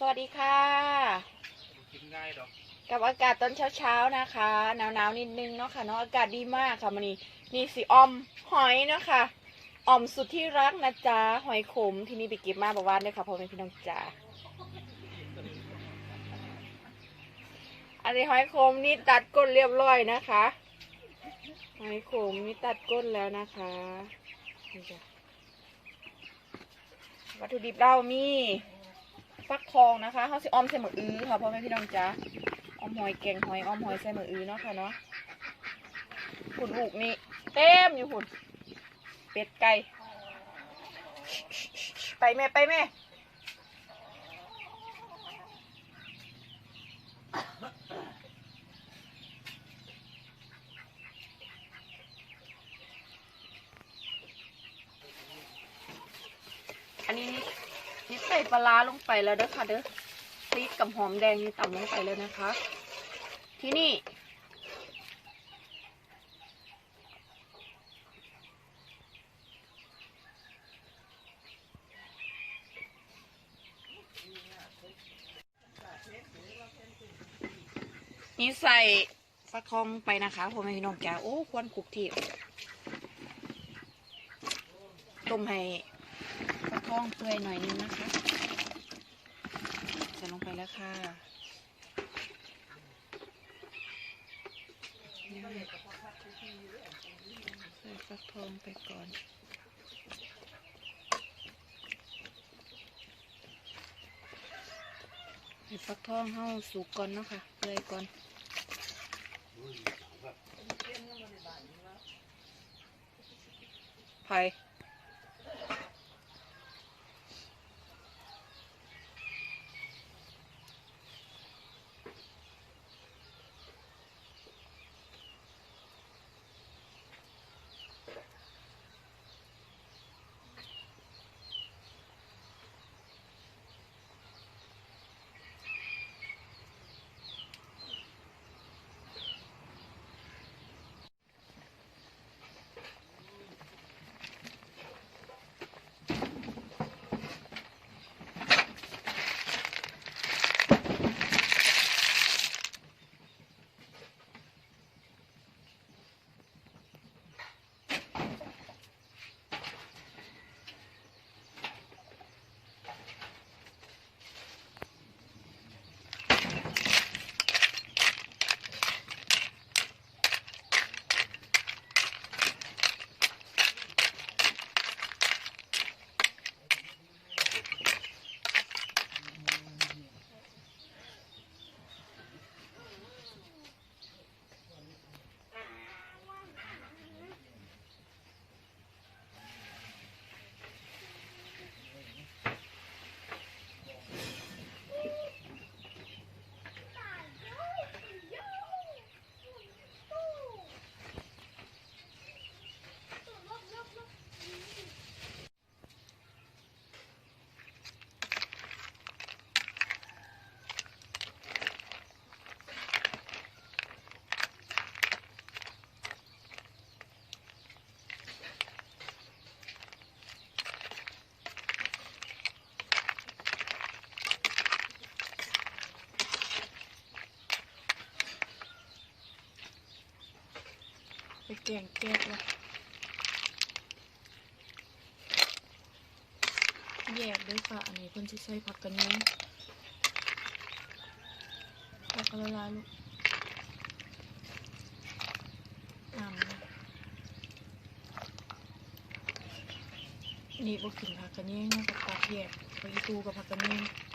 สวัสดีค่ะ กินง่ายดอกกับอากาศตอนเช้าๆนะคะ หนาวๆนิดนึงเนาะค่ะเนาะอากาศดีมากค่ะมันนี้นี่สิออมหอยเนาะค่ะออมสุดที่รักนะจ๊ะหอยขมที่นี่ไปเก็บมาบอกว่าด้วยค่ะพ่อแม่พี่น้องจ๋าอันนี้หอยขมนี่ตัดก้นเรียบร้อยนะคะ หอยขมนี่ตัดก้นแล้วนะคะนี่จ้ะวัตถุดิบเรามี ฟักทองนะคะเขาสิออมใส่หมืออื้อค่ะพ่อแม่พี่น้องจ้าออมหอยแกงหอยออมหอยใส่หมืออื้อเนาะค่ะเนาะหุ่นลูกนี่เต็มอยู่หุ่นเป็ดไก่ไปแม่ไปแม่อันนี้นี่ใส่ ปลาร้าลงไปแล้วเด้อค่ะเด้อพริกกับหอมแดงนี่ต่ำลงไปแล้วนะคะ ที่นี่ นี่ใส่ฟักทองไปนะคะพ่อแม่พี่น้องจ๋าโอ้ควนคุกทีต้มให้ฟักทองเปื่อยหน่อยนึงนะคะ แล้วค่ะใส่ฟักทองไปก่อน ให้ฟักทองเข้าสุกก่อนเนาะค่ะเปื่อยก่อนไผ่ ไปแกงแก้วละแยกด้วยค่ะ อันนี้เพิ่นจะใส่ผักกันนี้แล้วก็ละลายลูกน้ำนะนี่บ่กินผักกันนี้นะกับตักแยกไปอีตูกับผักกันนี้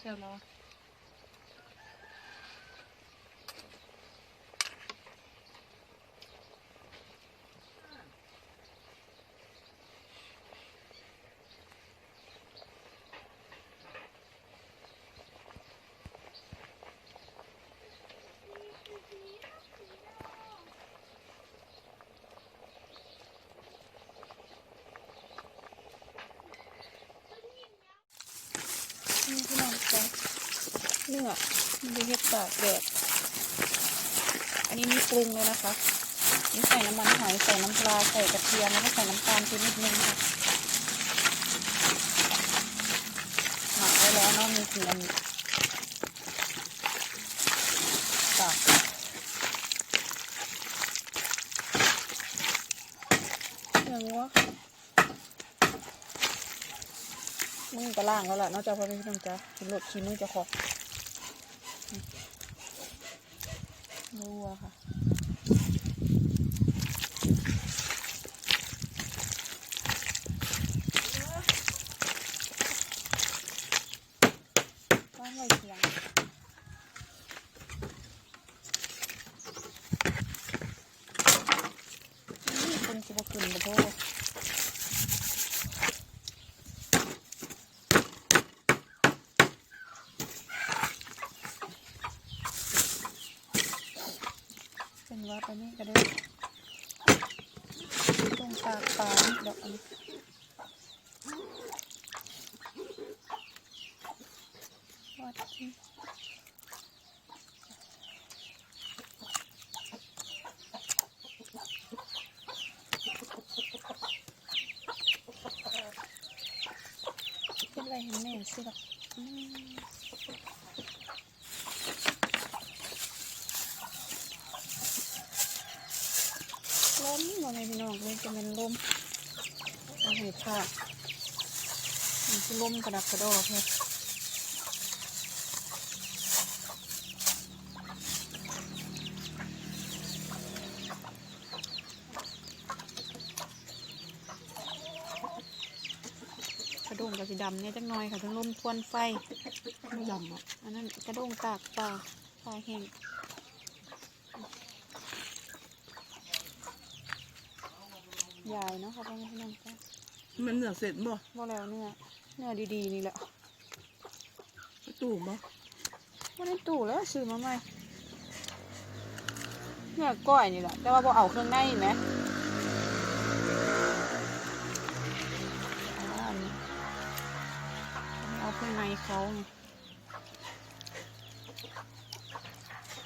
เลย เชียวรอนี่พี่น้องจ้ะ เนื้อมันจะเห็ดตากแดดอันนี้มีปรุงเลยนะคะนี่ใส่น้ำมันหอยใส่น้ำปลาใส่กระเทียมแล้วก็ใส่น้ำตาลชนิดนึงค่ะหมักไว้แล้วเนาะมีเทียมตากเนื้อวัวะมึงจะล่างแล้วล่ะนอกจากพอไม่ต้องจ้ะกินรสขี้มือจะขอ รัวค่ะว่างไวเทียงนี่คนจะบกลิ่นกระโดดเป็นวัดอันนี้ก็ได้ตรงตากปลาดอกอันนี้ วัดที่ เป็นไรเห็นแม่สิดอกอืมล้มมาเลยพี่น้องเลยจะเป็นล้ม เอาให้พลาดมันคือลมกระดักกระโดอกเลยกระด้งกับสีดำเนี่ยจังน้อยค่ะทั้งลมควนไฟไม่ดำอะอันนั้นกระด้งตากปลาปลาแห้งใหญ่เนาะค่ะพ่อแม่พี่น้องจ้า มันเหนือเสร็จบ่บ่แล้วเนื้อเนื้อดีๆนี่แหละประตูบ่ว่าในตู้แล้วซื้อมาใหม่เนื้อก้อยนี่แหละแต่ว่าพอเอาเครื่องในเห็นไหมอ่าอันนี้เอาเครื่องในเขาไง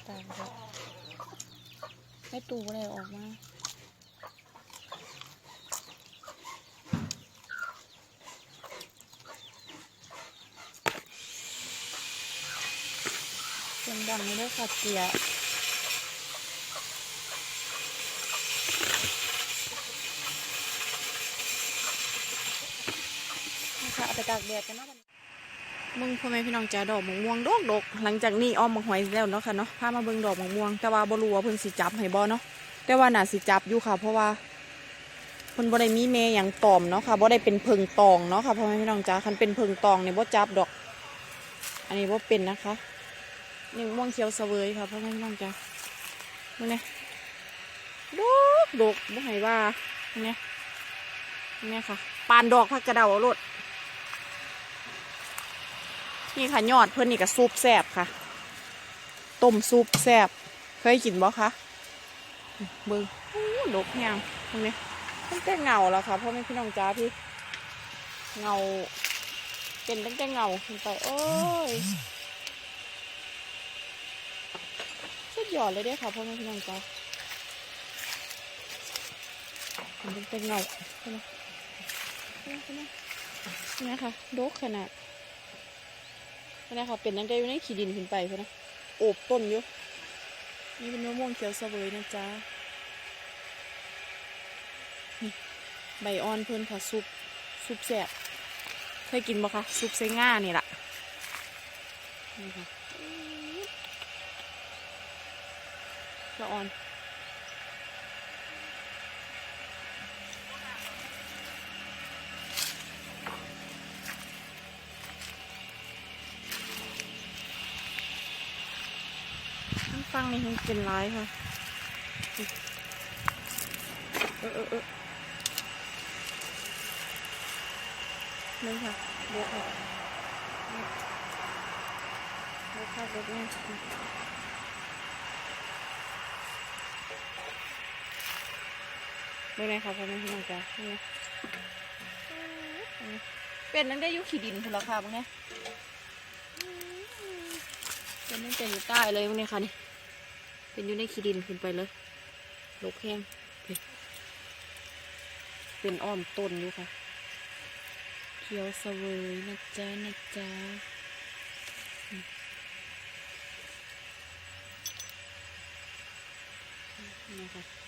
ตากไว้ให้ตู้อะไรออกมา เสียง ดังไม่ได้ค่ะเกียร์นะคะเอาไปตากแดดกันเนาะมึงพ่อแม่พี่น้องจ้าดอกมะม่วงดอกดกหลังจากนี้อ้อมมะหอยแล้วเนาะค่ะเนาะพามาเบิ่งดอกมะม่วง แต่ว่าบ่รู้ว่าเพิ่นสิจับให้บ่เนาะแต่ว่าน่าสิจับอยู่ค่ะ เพราะว่าเพิ่นบ่ได้มีแม่หยังตอมเนาะค่ะบ่ได้เป็นเพิงตองเนาะค่ะพ่อแม่พี่น้องจ้าคันเป็นเพิงตองนี่บ่จับดอก อันนี้บ่เป็นนะคะ หนึ่งม่วงเขียวเสวยค่ะพ่อแม่พี่น้องจ้าดูเนี่ยดกดกบ่ให้ว่าเนี่ยเนี่ยค่ะปานดอกพักกระเดาโลดนี่ค่ะยอดเพื่อนนี่กับซุปแซบค่ะ ต้มซุปแซบเคยกินบ่คะเบิ้งโอ้ดกยังตรงนี้ตั้งแต่เงาแล้วค่ะพ่อแม่พี่น้องจ้าพี่เงาเป็นตั้งแต่เงาขึ้นไปโอ้ย สุดยอดเลยเด้ค่ะพ่อแม่พี่น้องจ้ามันเป็นเงาใช่ไหมใช่ไหมใช่ไหมนี่ค่ะโดกขนาดนี่ค่ะเป็นตั้งแต่อยู่ในขี้ดินขึ้นไปใช่ไหมโอบต้นอยู่นี่เป็นมะม่วงเขียวเสวยนะจ๊ะนี่ใบอ่อนเพิ่นค่ะซุปซุปแซ่บเคยกินบ่คะซุปไส้ง่านี่แหละนี่ค่ะ ละออนฟังนี่เป็นไรค่ะ เออเออเออนี่ค่ะเดี๋ยวค่ะเดี๋ยวค่ะเดี๋ยวค่ะ เลือไหนค่ะพ่อแม่พี่น้องจ้านี่นะเป็นนั่นได้อยุขีดินคุณราคาบ้างเนี่เป็นนั่นแต่อยู่ใต้เลยพวกนี้ค่ะนี่เป็นอยู่ในขีดินขึ้นไปเลยลกแห้งเป็นอ้อมต้นอยู่ค่ะเขียวเสวยนะจ๊ะนะจ๊ะนี่ค่ะ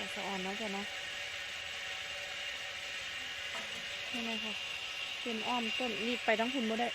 แต่สะอ่อนนะจ๊ะเนาะนี่เลยค่ะเป็นอ้อมต้นนี่ไปทั้งคุณบ่ได้